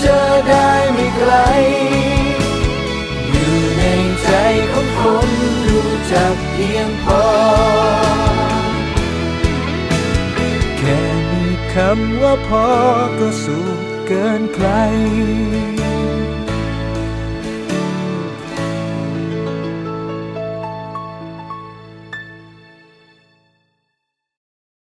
เจอได้ไม่ไกล อยู่ในใจของคนรู้จักเพียงพอ แค่มีคำว่าพอก็สุขเกินใคร